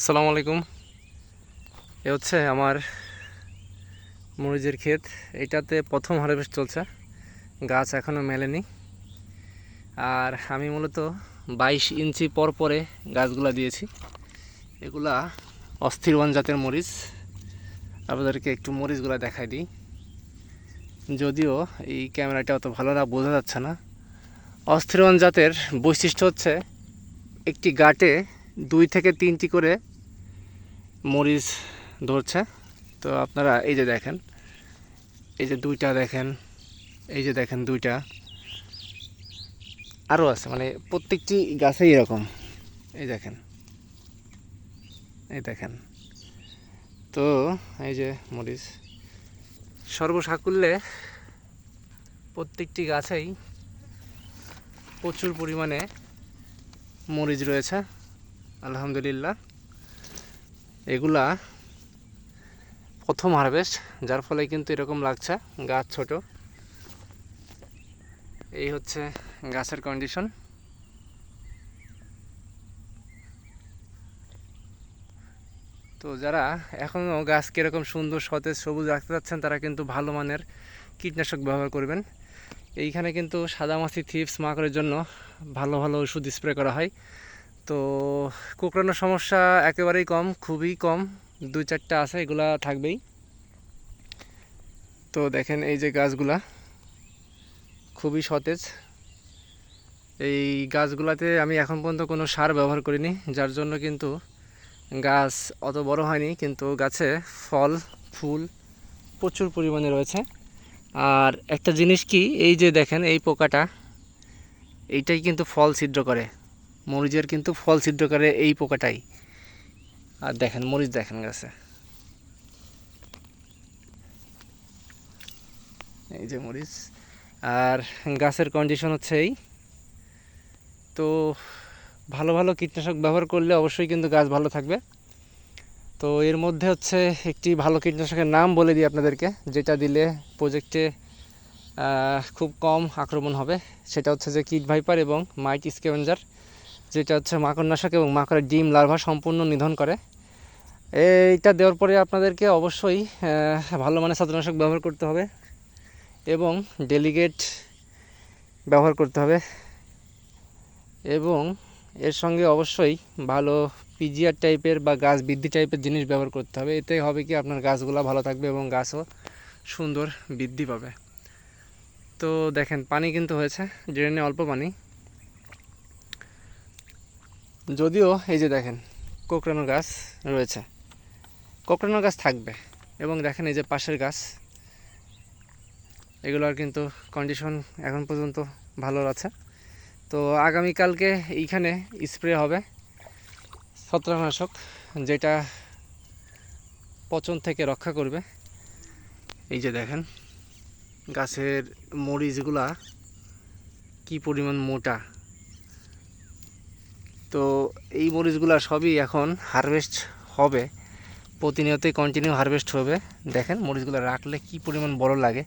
আসসালামু আলাইকুম। এ হচ্ছে আমার মরিচের ক্ষেত। এটাতে প্রথম হারভেস্ট চলছে। গাছ এখনও মেলেনি। আর আমি মূলত বাইশ ইঞ্চি পর পরে গাছগুলা দিয়েছি। এগুলা অস্থির ওয়ান জাতের মরিচ। আপনাদেরকে একটু মরিচগুলা দেখাই দিই। যদিও এই ক্যামেরাটা অত ভালো না, বোঝা যাচ্ছে না। অস্থির ওয়ান জাতের বৈশিষ্ট্য হচ্ছে, একটি গাটে দুই থেকে তিনটি করে মরিচ ধরছে। তো আপনারা এই যে দেখেন, এই যে দুইটা দেখেন, এই যে দেখেন দুইটা। আরও আছে মানে প্রত্যেকটি গাছেই এরকম। এই দেখেন এই দেখেন। তো এই যে মরিচ, সর্বসাকুল্যে প্রত্যেকটি গাছেই প্রচুর পরিমাণে মরিচ রয়েছে, আলহামদুলিল্লাহ। এগুলা প্রথম হারভেস্ট যার ফলে কিন্তু এরকম লাগছে, গাছ ছোট। এই হচ্ছে গাছের কন্ডিশন তো যারা এখনও গাছ কীরকম সুন্দর, সতেজ, সবুজ রাখতে চাচ্ছেন, তারা কিন্তু ভালো মানের কীটনাশক ব্যবহার করবেন। এইখানে কিন্তু সাদামাছি থিপস মাকড়ের জন্য ভালো ভালো ওষুধ স্প্রে করা হয়। তো কুকরানোর সমস্যা একেবারেই কম, খুবই কম। দুই চারটা আছে, এগুলা থাকবেই। তো দেখেন এই যে গাছগুলা, খুবই সতেজ। এই গাছগুলাতে আমি এখন পর্যন্ত কোনো সার ব্যবহার করিনি, যার জন্য কিন্তু গাছ অত বড় হয়নি, কিন্তু গাছে ফল, ফুল প্রচুর পরিমাণে রয়েছে। আর একটা জিনিস কি, এই যে দেখেন এই পোকাটা, এইটাই কিন্তু ফল ছিদ্র করে। মরিচের কিন্তু ফল ছিদ্র করে এই পোকাটাই। আর দেখেন, মরিচ দেখেন গাছে। এই যে মরিচ। আর গাছের কন্ডিশন হচ্ছে এই। তো ভালো ভালো কীটনাশক ব্যবহার করলে অবশ্যই কিন্তু গাছ ভালো থাকবে। তো এর মধ্যে হচ্ছে একটি ভালো কীটনাশকের নাম বলে দিই আপনাদেরকে, যেটা দিলে প্রজেক্টে খুব কম আক্রমণ হবে। সেটা হচ্ছে যে কিট ভাইপার এবং মাইট স্কেভেঞ্জার যেটা হচ্ছে মাকড়নাশক এবং মাকড়ের ডিম, লার্ভা সম্পূর্ণ নিধন করে। এইটা দেওয়ার পরে আপনাদেরকে অবশ্যই ভালো মানের ছত্রনাশক ব্যবহার করতে হবে এবং ডেলিগেট ব্যবহার করতে হবে এবং এর সঙ্গে অবশ্যই ভালো পিজিআর টাইপের বা গাছ বৃদ্ধি টাইপের জিনিস ব্যবহার করতে হবে। এতে হবে কি আপনার গাছগুলো ভালো থাকবে এবং গাছও সুন্দর বৃদ্ধি পাবে। তো দেখেন, পানি কিন্তু হয়েছে ড্রেনে অল্প পানি। যদিও এই যে দেখেন কোকড়ানো গাছ রয়েছে। কোকড়ানো গাছ থাকবে এবং দেখেন এই যে পাশের গাছ, এগুলোর কিন্তু কন্ডিশন এখন পর্যন্ত ভালো আছে। তো আগামীকালকে এইখানে স্প্রে হবে ছত্রাকনাশক, যেটা পচন থেকে রক্ষা করবে। এই যে দেখেন, গাছের মরিচগুলা কি পরিমাণ মোটা তো এই মরিচগুলো সবই এখন হারভেস্ট হবে। প্রতিনিয়তই কন্টিনিউ হারভেস্ট হবে। দেখেন মরিচগুলো রাখলে কি পরিমাণ বড় লাগে।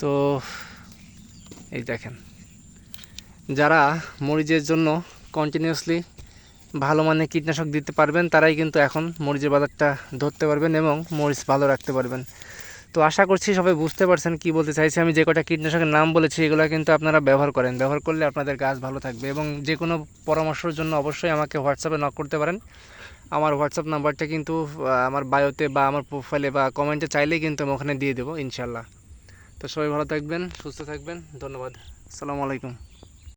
তো এই দেখেন। যারা মরিচের জন্য কন্টিনিউয়াসলি ভালো মানের কীটনাশক দিতে পারবেন, তারাই কিন্তু এখন মরিচের বাজারটা ধরতে পারবেন এবং মরিচ ভালো রাখতে পারবেন। তো আশা করছি সবাই বুঝতে পারছেন কি বলতে চাইছি। আমি যে কটা কীটনাশকের নাম বলেছি, এগুলো কিন্তু আপনারা ব্যবহার করেন। ব্যবহার করলে আপনাদের গাছ ভালো থাকবে এবং যে কোনো পরামর্শের জন্য অবশ্যই আমাকে হোয়াটসঅ্যাপে নক করতে পারেন। আমার হোয়াটসঅ্যাপ নাম্বারটা কিন্তু আমার বায়োতে বা আমার প্রোফাইলে বা কমেন্টে চাইলেই কিন্তু আমি ওখানে দিয়ে দেবো ইনশাল্লাহ তো সবাই ভালো থাকবেন, সুস্থ থাকবেন, ধন্যবাদ। আসসালামু আলাইকুম।